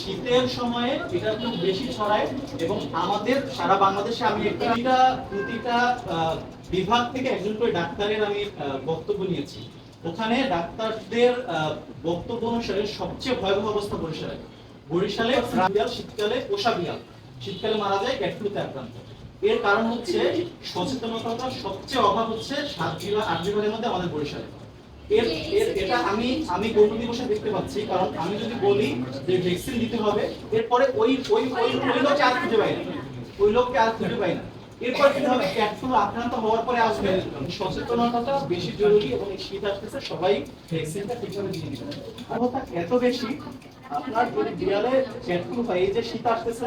শীতের সময়ে এটা খুব বেশি ছড়ায় এবং আমাদের সারা বাংলাদেশে আমি প্রতিটা প্রতিটা বিভাগ থেকে একজন করে ডাক্তারের আমি বক্তব্য নিয়েছি। ওখানে ডাক্তারদের বক্তব্য অনুসারে সবচেয়ে ভয়াবহ অবস্থা বরিশালে। বরিশালে শীতকালে পোষা বিড়াল শীতকালে মারা যায় ক্যাট ফ্লুতে আক্রান্ত। এর কারণ হচ্ছে সচেতনতাটা সবচেয়ে অভাব হচ্ছে সাত বিভাগ আট বিভাগের মধ্যে আমাদের বরিশালে। এর এর, এটা আমি আমি গরু দিবসে দেখতে পাচ্ছি, কারণ আমি যদি বলি যে ভ্যাকসিন দিতে হবে, এরপরে ওই ওই ওই ওই লোককে আর খুঁজে পাই না। ওই লোককে আর খুঁজে পাই না। এরপর কি হবে? ক্যাটফ্লু আক্রান্ত হওয়ার পরে আসবে। সচেতনতাটা বেশি জরুরি এবং এই শীত আসতেছে, সবাই ভ্যাকসিনটা ঠিকভাবে দিয়ে দিবে এত বেশি, আপনার যদি বিড়ালে ক্যাটফ্লু হয় এই যে শীত আসতেছে